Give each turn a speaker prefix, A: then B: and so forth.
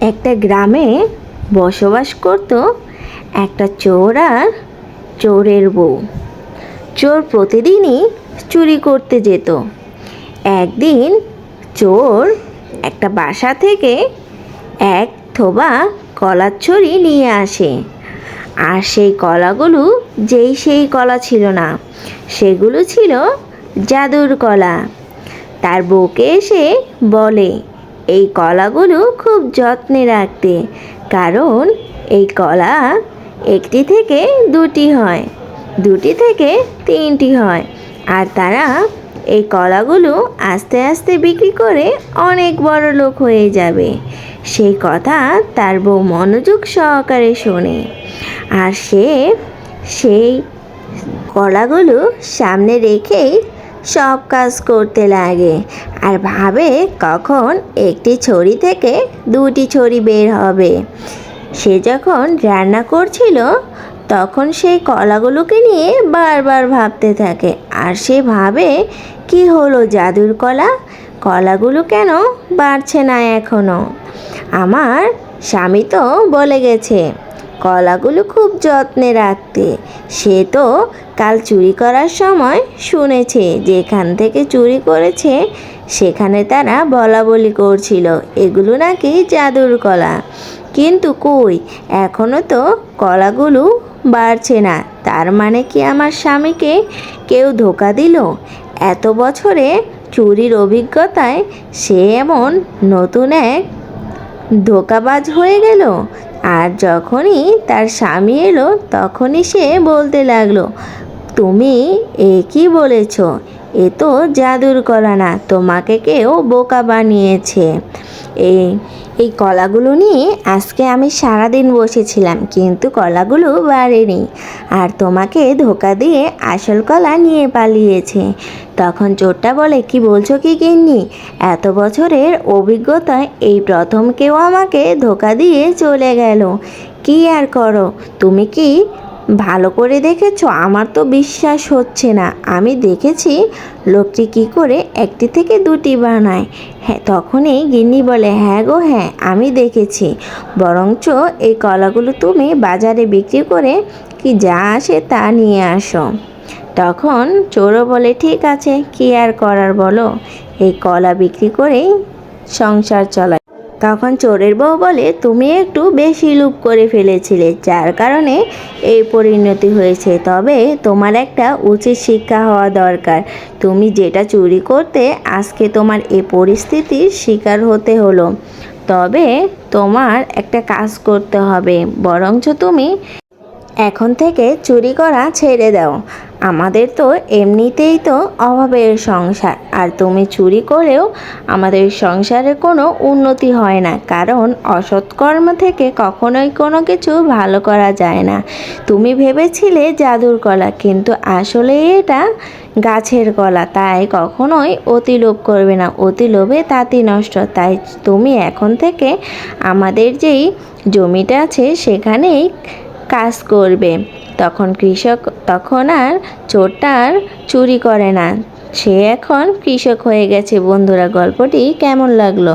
A: একটা গ্রামে বসবাস করত একটা চোর আর চোরের বউ। চোর প্রতিদিনই চুরি করতে যেত। একদিন চোর একটা বাসা থেকে এক থোবা কলার ছড়ি নিয়ে আসে। আর সেই কলাগুলো যেই সেই কলা ছিল না, সেগুলো ছিল জাদুর কলা। তার বউকে এসে বলে এই কলাগুলো খুব যত্নে রাখতে, কারণ এই কলা একটি থেকে দুটি হয়, দুটি থেকে তিনটি হয়, আর তারা এই কলাগুলো আস্তে আস্তে বিক্রি করে অনেক বড় লোক হয়ে যাবে। সেই কথা তার বউ মনোযোগ সহকারে শোনে, আর সে সেই কলাগুলো সামনে রেখেই সব কাজ করতে লাগে। আর ভাবে কখন একটি ছড়ি থেকে দুটি ছড়ি বের হবে। সে যখন রান্না করছিল, তখন সেই কলাগুলোকে নিয়ে বারবার ভাবতে থাকে। আর সে ভাবে, কি হলো জাদুর কলা? কলাগুলো কেন বাড়ছে না এখনও? আমার স্বামী তো বলে গেছে কলাগুলো খুব যত্নে রাখতে। সে তো কাল চুরি করার সময় শুনেছে, যেখান থেকে চুরি করেছে, সেখানে তারা বলা বলি করছিল। এগুলো নাকি জাদুর কলা। কিন্তু কই এখনও তো কলাগুলো বাড়ছে না। তার মানে কি আমার স্বামীকে কেউ ধোকা দিল? এত বছরে চুরির অভিজ্ঞতায় সে এমন নতুন এক ধোকাবাজ হয়ে গেল। আর যখনই তার স্বামী এলো, তখনই সে বলতে লাগল, তুমি এ কি বলেছ? এ তো জাদুর করা না তোমাকে কেউ বোকা বানিয়েছে। এই এই কলাগুলো নিয়ে আজকে আমি সারাদিন বসেছিলাম, কিন্তু কলাগুলো বাড়েনি। আর তোমাকে ধোকা দিয়ে আসল কলা নিয়ে পালিয়েছে। তখন চোরটা বলে, কি বলছো কি গিন্নি? এত বছরের অভিজ্ঞতায় এই প্রথম কেউ আমাকে ধোকা দিয়ে চলে গেল। কি আর করো? তুমি কি ভালো করে দেখেছ? আমার তো বিশ্বাস হচ্ছে না। আমি দেখেছি লোকটি কি করে একটি থেকে দুটি বানায়। হ্যাঁ তখনই গিন্নি বলে হ্যাঁ গো হ্যাঁ আমি দেখেছি। বরঞ্চ এই কলাগুলো তুমি বাজারে বিক্রি করে কি যা আসে তা নিয়ে আসো। তখন চোরও বলে, ঠিক আছে, কি আর করার বলো? এই কলা বিক্রি করেই সংসার চলায় তখন চোরের বউ বলে, তুমি একটু বেশি লুপ করে ফেলেছিলে, যার কারণে এই পরিণতি হয়েছে। তবে তোমার একটা উচিত শিক্ষা হওয়া দরকার। তুমি যেটা চুরি করতে, আজকে তোমার এ পরিস্থিতির শিকার হতে হলো। তবে তোমার একটা কাজ করতে হবে, বরঞ্চ তুমি এখন থেকে চুরি করা ছেড়ে দাও। আমাদের তো এমনিতেই তো অভাবের সংসার। আর তুমি চুরি করেও আমাদের সংসারে কোনো উন্নতি হয় না। কারণ অসৎকর্ম থেকে কখনোই কোনো কিছু ভালো করা যায় না। তুমি ভেবেছিলে জাদুর কলা, কিন্তু আসলে এটা গাছের কলা। তাই কখনোই অতি লোভ করবে না। অতি লোভে তাঁতি নষ্ট। তাই তুমি এখন থেকে আমাদের যেই জমিটা আছে, সেখানেই কাজ করবে। তখন কৃষক, তখন আর চোরটা চুরি করে না। সে এখন কৃষক হয়ে গেছে। বন্ধুরা, গল্পটি কেমন লাগল?